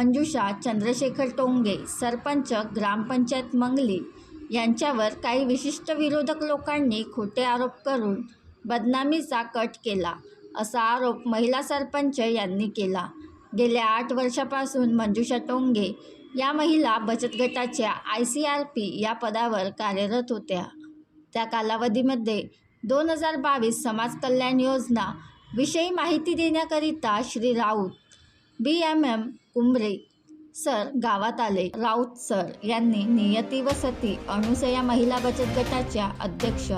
मंजुषा चंद्रशेखर टोंगे सरपंच ग्रामपंचायत मंगली यांच्यावर काही विशिष्ट विरोधक लोकांनी खोटे आरोप करून बदनामीचा कट केला असा आरोप महिला सरपंच यांनी केला. गेल्या आठ वर्षापासून मंजुषा टोंगे या महिला बचत गटाच्या आय सी आर पी या पदावर कार्यरत होत्या. त्या कालावधीमध्ये दोन हजार बावीस समाज कल्याण योजना विषयी माहिती देण्याकरिता Shri Raut B M M Kumbhare sir गावात आले. राऊत सर यांनी नियती व सती अणुसया महिला बचत गटाच्या अध्यक्ष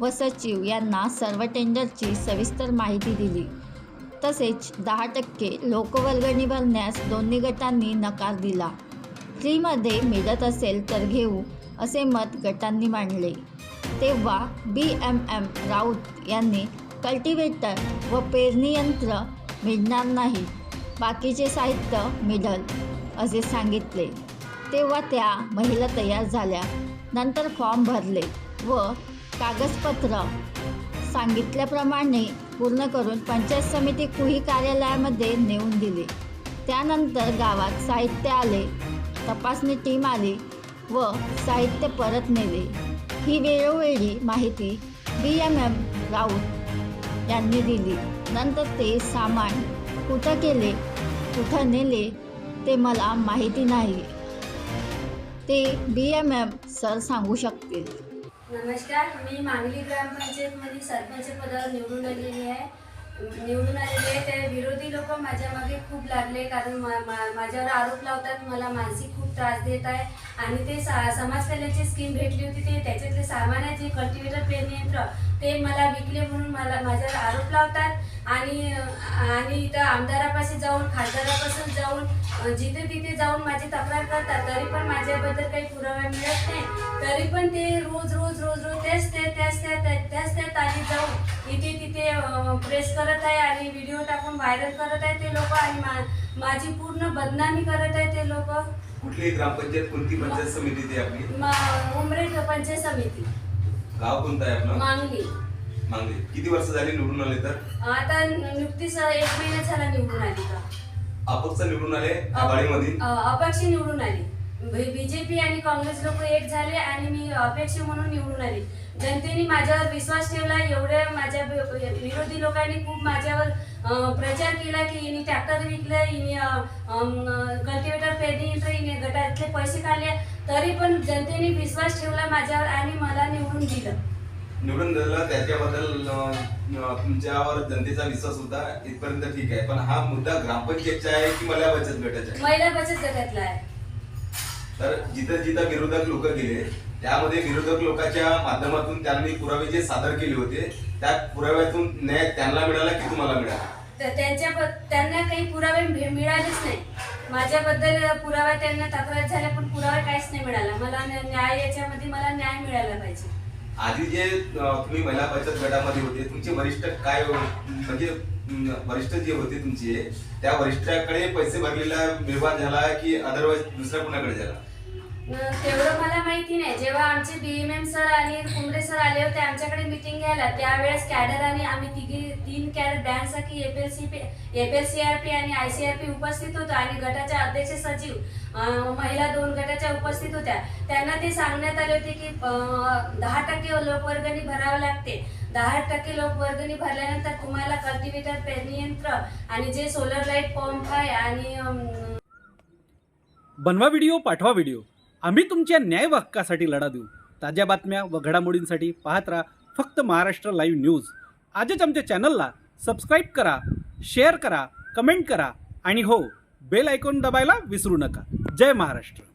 व सचिव यांना सर्व टेंडरची सविस्तर माहिती दिली. तसेच दहा टक्के लोकवर्गणी भरण्यास दोन्ही गटांनी नकार दिला. फ्रीमध्ये मिळत असेल तर घेऊ असे मत गटांनी मांडले. तेव्हा बी एम एम राऊत यांनी कल्टिवेटर व पेरणी यंत्र मिळणार नाही. बाकीचे साहित्य मिळल असे सांगितले. तेव्हा त्या महिला तयार झाल्या. नंतर फॉर्म भरले व कागदपत्र सांगितल्याप्रमाणे पूर्ण करून पंचायत समिती कुही कार्यालयामध्ये नेऊन दिले. त्यानंतर गावात साहित्य आले तपासणी टीम आली व साहित्य परत नेले. ही वेळोवेळी माहिती बी एम एम राऊत यांनी दिली. नंतर ते सामान कुठं केले कुठं नेले? ते मला माहिती नाही. ते बी एम एम सर सांगू शकतील. नमस्कार मी मांगली ग्रामपंचायतमध्ये सरपंच पदावर निवडून आलेली आहे. निवडून आलेली पण माझ्या मागे खूप लागले कारण मा- मा- माझ्यावर आरोप लावतात मला मानसिक खूप त्रास देत आहे. आणि ते सा समाज कल्याणची स्कीम भेटली होती ते त्याच्यातले सामान आहे जे कल्टिवेटर पेरणी यंत्र ते मला विकले म्हणून मला माझ्यावर आरोप लावतात. आणि आणि इथं आमदारापाशी जाऊन खासदारापासून जाऊन जिथे तिथे जाऊन माझी तक्रार करतात तरी पण माझ्याबद्दल काही पुरावा मिळत नाही. तरी पण ते रोज रोज रोज रोज ते त्याच त्या त्या तारीख जाऊन इथे तिथे प्रेस करत आहे आणि व्हिडिओ टाकून व्हायरल करत आहे ते लोक आणि मा- माझी पूर्ण बदनामी करत आहे ते लोक. कुठली ग्रामपंचायत कोणती पंचायत समिती ती आपली? उमरे पंचायत समिती. गाव कोणतं आहे आपलं? मागणी मांगली. किती वर्ष झाली निवडून आले तर? आता नुकतीच एक महिना झाला निवडून आली का? अपक्ष निवडून आले आघाडीमध्ये? अ, अपक्ष निवडून आली. बीजेपी आणि काँग्रेस लोक एक झाले आणि मी अपेक्ष म्हणून निवडून आली. जनतेने माझ्यावर विश्वास ठेवला एवढ्या माझ्या विरोधी लोकांनी खूप माझ्यावर प्रचार केला की हिने ट्रॅक्टर विकलं हिने कल्टिवेटर पेरणी यंत्र हिने गटातले पैसे काढले. तरी पण जनतेने विश्वास ठेवला माझ्यावर आणि मला निवडून दिलं. निवडून दिलं त्याच्याबद्दल तुमच्यावर जनतेचा विश्वास होता इथपर्यंत ठीक आहे. पण हा मुद्दा ग्रामपंचायतचा आहे की मला बचत गटाचा महिला बचत गटातला आहे. तर जिथं जिथं विरोधक लोक गेले त्यामध्ये विरोधक लोकांच्या माध्यमातून त्यांनी पुरावे जे सादर केले होते त्या पुराव्यातून न्याय त्यांना मिळाला की तुम्हाला मिळाला? तर त्यांच्या त्यांना काही पुरावे मिळालेच नाही. माझ्याबद्दल पुरावा त्यांना तक्रार झाल्या पण पुरावा काहीच नाही मिळाला. मला न्या- न्याय याच्यामध्ये मला न्याय मिळाला पाहिजे. आधी जे तुम्ही महिला बचत गटामध्ये होते तुमचे वरिष्ठ काय म्हणजे वरिष्ठ जे होते तुमचे त्या वरिष्ठाकडे पैसे भरलेला व्यवहार झाला की अदरवाईज दुसऱ्या कुणाकडे झाला? तेवढं मला माहिती नाही. जेव्हा आमचे बीएमएम सर आणि कुंबरे सर आले होते आमच्याकडे मिटिंग घ्यायला त्यावेळेस कॅडर आणि आम्ही तिघी तीन कॅडर बँकसाठी एपीएलसी एपीएलसीआरपी आणि आयसीआरपी उपस्थित होतो आणि गटाचे अध्यक्ष सचिव. महिला दोन गटाच्या उपस्थित होत्या. त्यांना ते सांगण्यात आले होते की दहा टक्के लोकवर्गणी भरावं लागते. दहा टक्के लोकवर्गणी भरल्यानंतर तुम्हाला कल्टिवेटर पेरणी यंत्र आणि जे सोलर लाइट पंप आहे आणि बनवा व्हिडिओ पाठवा व्हिडिओ आम्ही तुमच्या न्याय हक्कासाठी लढा देऊ. ताज्या बातम्या व घडामोडींसाठी पाहत राहा फक्त महाराष्ट्र लाईव्ह न्यूज आजच आमच्या चॅनलला सबस्क्राईब करा शेअर करा कमेंट करा आणि हो बेल आयकॉन दबायला विसरू नका. जय महाराष्ट्र.